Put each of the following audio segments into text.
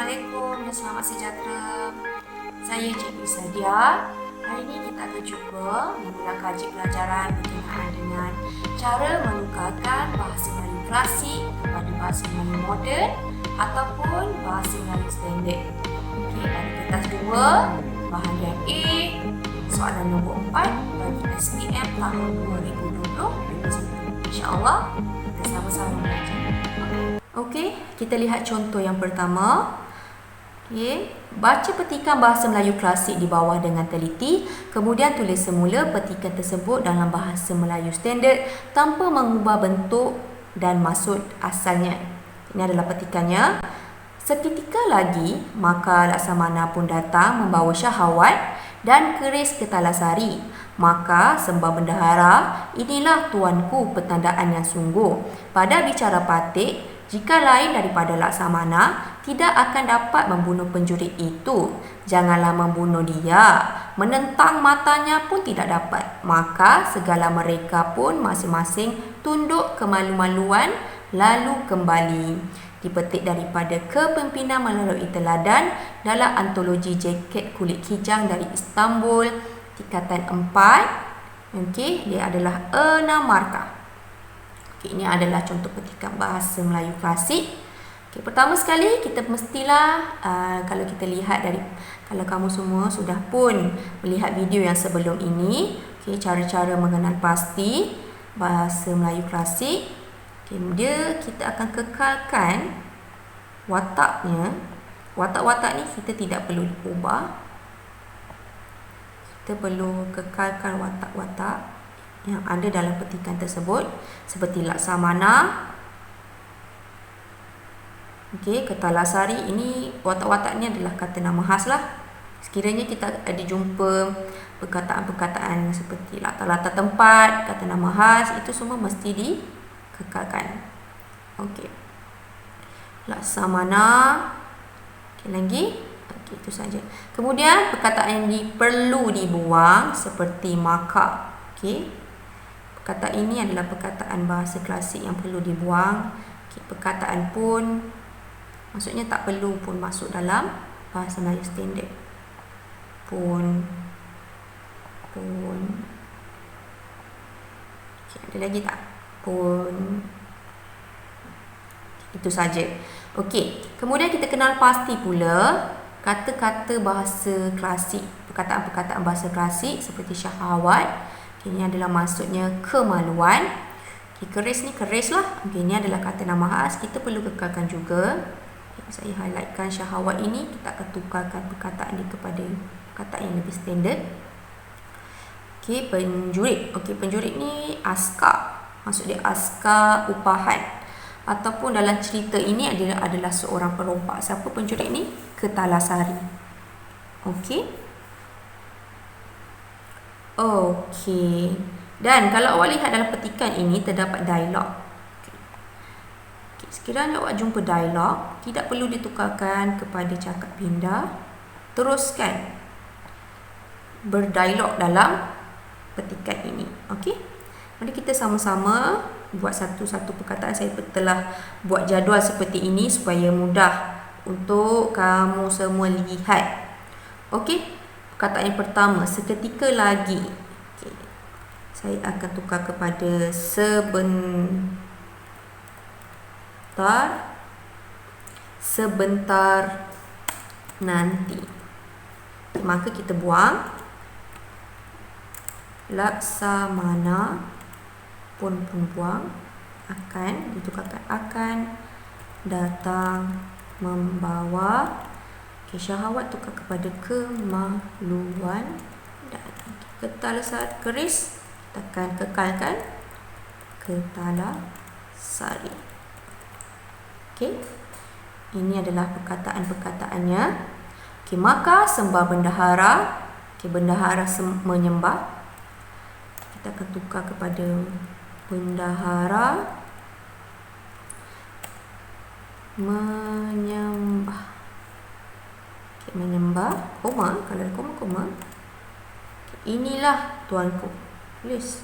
Assalamualaikum dan selamat sejahtera. Saya Cikgu Sadia. Hari ini kita akan cuba memula kaji pelajaran berkenaan dengan cara menukarkan bahasa Melayu klasik kepada bahasa Melayu moden ataupun bahasa Melayu standard. Okey, dari kertas dua, bahagian A, soalan nombor 4 bagi SPM tahun 2020. InsyaAllah kita sama-sama belajar. Okey, kita lihat contoh yang pertama. Okey, baca petikan bahasa Melayu klasik di bawah dengan teliti, kemudian tulis semula petikan tersebut dalam bahasa Melayu standard tanpa mengubah bentuk dan maksud asalnya. Ini adalah petikannya. Seketika lagi, maka Laksamana pun datang membawa syahawat dan keris ke Talasari. Maka sembah bendahara, inilah tuanku pertandaan yang sungguh. Pada bicara patik, jika lain daripada laksamana, tidak akan dapat membunuh penjuri itu. Janganlah membunuh dia. Menentang matanya pun tidak dapat. Maka segala mereka pun masing-masing tunduk kemalu-maluan lalu kembali. Dipetik daripada kepimpinan melalui teladan dalam antologi jaket kulit kijang dari Istanbul tingkatan 4. Okey, dia adalah enam markah. Okay, ini adalah contoh petikan bahasa Melayu klasik. Okay, pertama sekali kita mestilah uh, kalau kita lihat dari kalau kamu semua sudah pun melihat video yang sebelum ini, okay, cara-cara mengenal pasti bahasa Melayu klasik. Okay, dia kita akan kekalkan wataknya. Watak-watak ni kita tidak perlu ubah. Kita perlu kekalkan watak-watak yang ada dalam petikan tersebut seperti laksamana okey ketalasari ini watak-watak ni adalah kata nama khas lah. Sekiranya kita ada jumpa perkataan-perkataan seperti latar-latar tempat kata nama khas itu semua mesti dikekalkan. Okey. Laksamana. Okey lagi? Okey itu saja. Kemudian perkataan yang perlu dibuang seperti maka okey. Kata ini adalah perkataan bahasa klasik yang perlu dibuang. Perkataan pun maksudnya tak perlu pun masuk dalam bahasa Melayu standard. Pun pun okay, ada lagi tak? Pun itu saja. Okey, kemudian kita kenal pasti pula kata-kata bahasa klasik, perkataan-perkataan bahasa klasik seperti syahawat, Okay, ini adalah maksudnya kemaluan. Okay, keris ni keris lah. Okay, ini adalah kata nama khas. Kita perlu kekalkan juga. Saya highlightkan syahawat ini. Kita akan tukarkan perkataan ini kepada perkataan yang lebih standard. Okay, penjurit. Okay, penjurit ni askar. Maksud dia askar upahan. Ataupun dalam cerita ini adalah adalah seorang perompak. Siapa penjurit ni? Ketalasari. Okay. Okey. Dan kalau awak lihat dalam petikan ini terdapat dialog. Sekiranya awak jumpa dialog, tidak perlu ditukarkan kepada cakap pindah. Teruskan berdialog dalam petikan ini. Okey. Mari kita sama-sama buat satu-satu perkataan. Saya telah buat jadual seperti ini supaya mudah untuk kamu semua lihat. Okey perkataan yang pertama seketika lagi okay. saya akan tukar kepada sebentar. Sebentar nanti. Maka kita buang. Laksamana pun pun buang. Akan ditukarkan akan. Datang membawa Okay, syahwat tukar kepada kemaluan. Dan ketala saat keris. Tekan kekalkan. Ketala sari. Okey. Ini adalah perkataan-perkataannya. Okey, maka sembah bendahara, okey bendahara menyembah. Kita akan tukar kepada bendahara. Menyembah. Menyembah. Koma kalau ada koma koma. Inilah tuanku. Tulis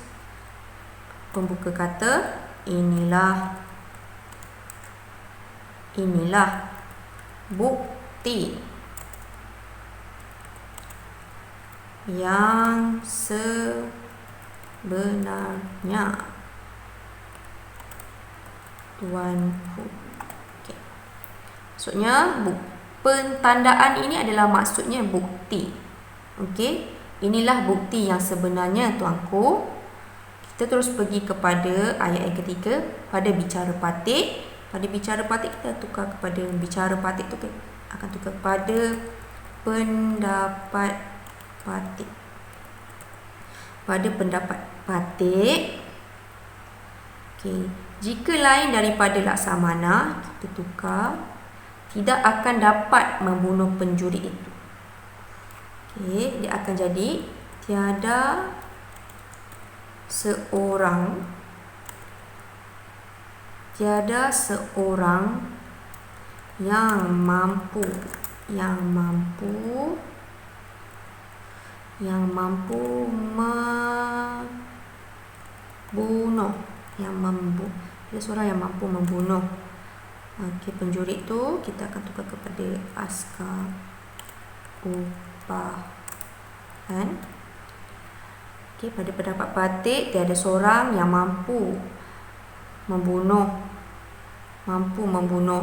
pembuka kata inilah inilah buk bukti yang sebenarnya. Tuanku okay. maksudnya pentandaan ini adalah maksudnya bukti. Okey. Inilah bukti yang sebenarnya tuanku kita terus pergi kepada ayat yang ketiga. Pada bicara patik. Pada bicara patik kita tukar kepada bicara patik tu akan tukar kepada pendapat patik. Pada pendapat patik. Okey, jika lain daripada laksamana, kita tukar tidak akan dapat membunuh penjuri itu. Okey, dia akan jadi tiada seorang tiada seorang yang mampu yang mampu yang mampu membunuh yang mampu. Ada seorang yang mampu membunuh. Okey penjuri tu kita akan tukar kepada askar upah kan Okay, pada pendapat batik, tiada seorang yang mampu membunuh mampu membunuh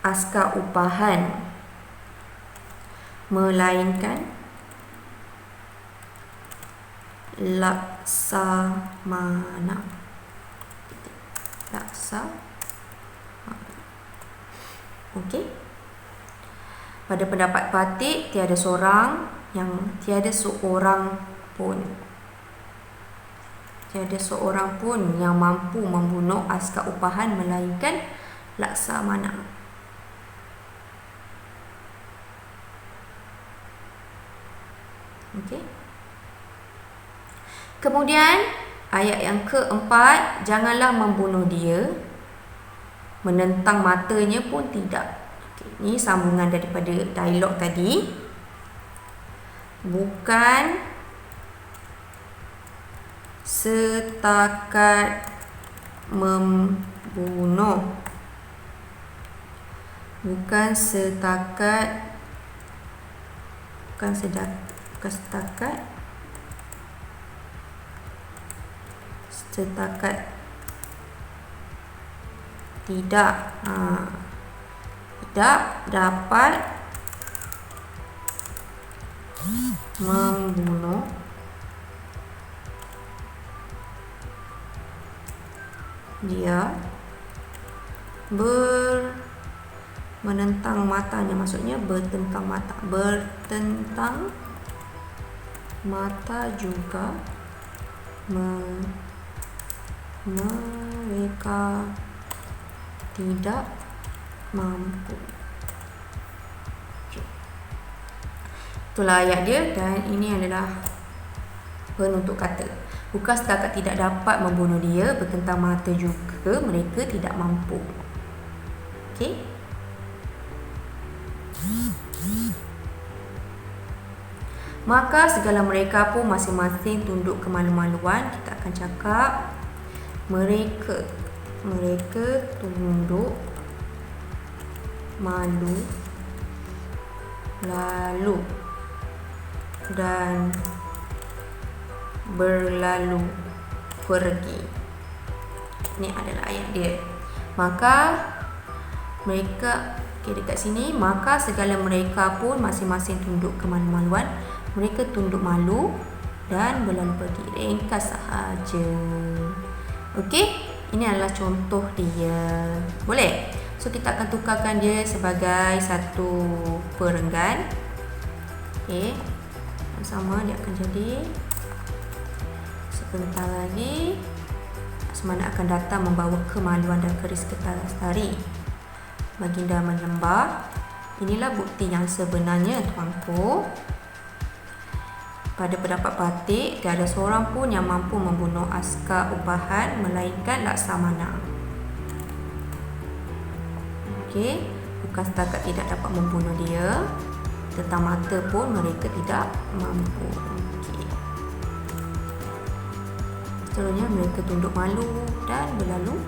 askar upahan melainkan laksamana. Laksa okey. Pada pendapat batik tiada seorang yang tiada seorang pun Tiada seorang pun yang mampu membunuh askar upahan melainkan Laksamana. Okey. Kemudian ayat yang keempat, janganlah membunuh dia. Menentang matanya pun tidak. Okay. Ini sambungan daripada dialog tadi. Bukan setakat membunuh. Bukan setakat bukan sedak bukan setakat. Setakat tidak ha, tidak dapat membunuh dia ber menentang matanya. Maksudnya bertentang mata. Bertentang mata juga me, mereka tidak mampu. Itulah ayat dia dan ini adalah penutup kata Bukan setakat tidak dapat membunuh dia Bertentang mata juga Mereka tidak mampu? Okey Maka segala mereka pun masing-masing tunduk kemalu-maluan Kita akan cakap Mereka Mereka tunduk Malu Lalu Dan berlalu pergi. Ini adalah ayat dia. Maka mereka okay, dekat sini maka segala mereka pun masing-masing tunduk kemalu-maluan. Mereka tunduk malu dan berlalu pergi. Ringkas sahaja. Okey? Ini adalah contoh dia. Boleh? So kita akan tukarkan dia sebagai satu perenggan. Okey. Sama dia akan jadi Sebentar lagi Semana akan datang membawa kemaluan dan keris ketal lestari. Baginda menyembah Inilah bukti yang sebenarnya tuanku. Pada pendapat batik Tiada seorang pun yang mampu membunuh askar ubahan Melainkan laksamana. Okey Bukan setakat tidak dapat membunuh dia Tentang mata pun mereka tidak mampu Seterusnya mereka tunduk malu dan berlalu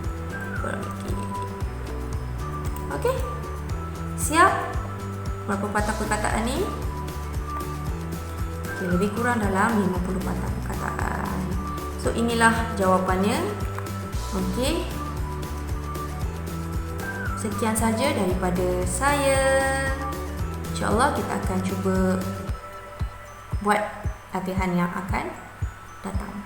pergi. Okey. Siap? berapa patah perkataan ni? Okay, lebih kurang dalam 50 patah perkataan. So inilah jawapannya. Okey. Sekian saja daripada saya. InsyaAllah kita akan cuba buat latihan yang akan datang.